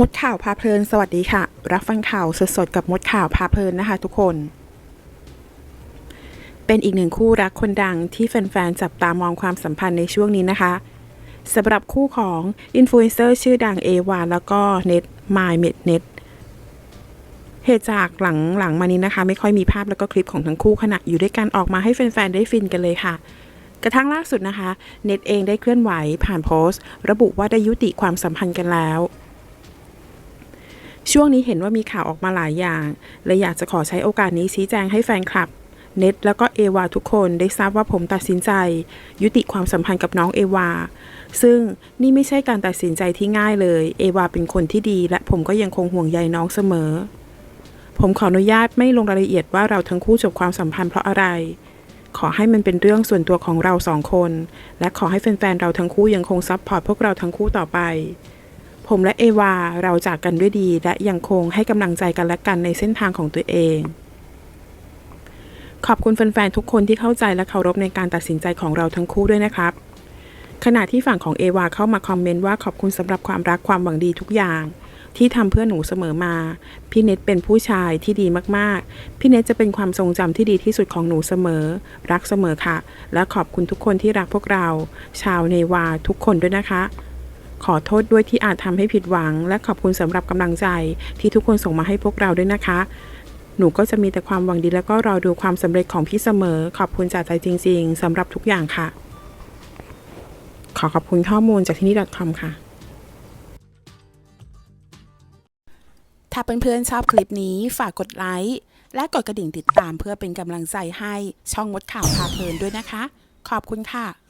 มดข่าวพาเพลิน สวัสดีค่ะ รับฟังข่าวสดๆกับมดข่าวพาเพลินนะคะ ทุกคน เป็นอีกหนึ่งคู่รักคนดังที่แฟนๆจับตามองความสัมพันธ์ในช่วงนี้นะคะสำหรับคู่ของอินฟลูเอนเซอร์ชื่อดังเอวาแล้วก็เน็ตมายเมดเน็ตเหตุจากหลังหลังมานี้นะคะ ไม่ค่อยมีภาพแล้วก็คลิปของทั้งคู่ขณะอยู่ด้วยกันออกมาให้แฟนๆได้ฟินกันเลยค่ะกระทั่งล่าสุดนะคะ เน็ตเองได้เคลื่อนไหวผ่านโพสต์ ระบุว่าได้ยุติความสัมพันธ์กันแล้ว ช่วงนี้เห็นว่ามีข่าวออกมาหลายอย่างเลยอยากจะขอใช้โอกาสนี้ชี้แจงให้แฟนคลับ เน็ตแล้วก็เอวาทุกคนได้ทราบว่าผมตัดสินใจ ยุติความสัมพันธ์กับน้องเอวา ซึ่งนี่ไม่ใช่การตัดสินใจที่ง่ายเลย เอวาเป็นคนที่ดี และผมก็ยังคงห่วงใยน้องเสมอ ผมขออนุญาตไม่ลงรายละเอียดว่าเราทั้งคู่จบความสัมพันธ์เพราะอะไร ขอให้มันเป็นเรื่องส่วนตัวของเราสองคน และขอให้แฟนๆเราทั้งคู่ยังคงซัพพอร์ตพวกเราทั้งคู่ต่อไป ผมและเอวาเราจากกันด้วยดีและยังคงให้กำลังใจกันและกันในเส้นทางของตัวเอง ขอบคุณแฟนๆทุกคนที่เข้าใจและเคารพในการตัดสินใจของเราทั้งคู่ด้วยนะครับ ขณะที่ฝั่งของเอวาเข้ามาคอมเมนต์ว่าขอบคุณสำหรับความรักความหวังดีทุกอย่าง ที่ทำเพื่อหนูเสมอมา พี่เน็ตเป็นผู้ชายที่ดีมากๆ พี่เน็ตจะเป็นความทรงจำที่ดีที่สุดของหนูเสมอ รักเสมอค่ะ และขอบคุณทุกคนที่รักพวกเรา ชาวเนวาทุกคนด้วยนะคะ ขอโทษด้วยที่อาจทำให้ผิดหวัง และขอบคุณสำหรับกำลังใจที่ทุกคนส่งมาให้พวกเราด้วยนะคะ หนูก็จะมีแต่ความหวังดีแล้วก็รอดูความสำเร็จของพี่เสมอ ขอบคุณจากใจจริง ๆสำหรับทุกอย่างค่ะ ขอขอบคุณข้อมูลจากที่นี่ .com ค่ะถ้าเพื่อนๆชอบคลิปนี้ฝากกดไลค์และกดกระดิ่งติดตามเพื่อเป็นกำลังใจให้ช่องมดข่าวพาเพลินด้วยนะคะ ขอบคุณค่ะ